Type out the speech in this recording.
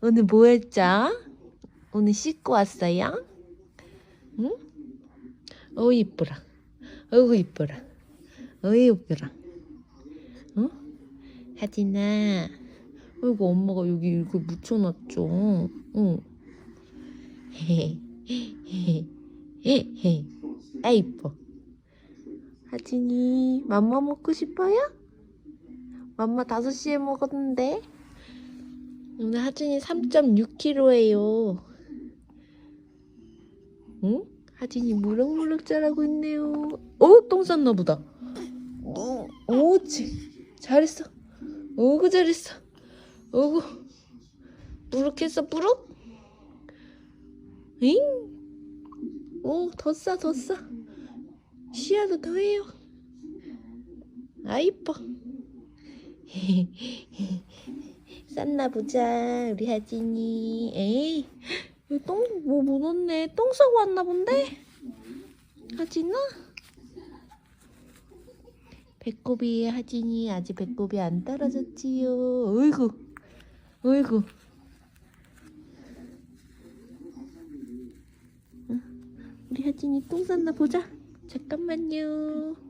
오늘 뭐 했죠? 오늘 씻고 왔어요? 응? 어우 이쁘라. 어우 이쁘라. 어우 이쁘라. 응? 하진아. 어이구 엄마가 여기 이렇게 묻혀놨죠. 응. 아 이뻐. 하진이 맘마 먹고 싶어요? 맘마 5시에 먹었는데 오늘 하진이 3.6kg예요 응? 하진이 무럭무럭 자라고 있네요 어? 똥 쌌나 보다 오, 오지 잘했어 오구 잘했어 오구 부룩했어 부룩? 잉? 오, 더 싸, 더 싸. 시야도 더 해요. 아, 이뻐. 쌌나 보자, 우리 하진이. 에이, 여기 똥, 뭐 묻었네. 똥 싸고 왔나 본데? 하진아? 배꼽이에요, 하진이. 아직 배꼽이 안 떨어졌지요. 어이구, 어이구. 우리 하진이 똥 쌌나 보자. 잠깐만요.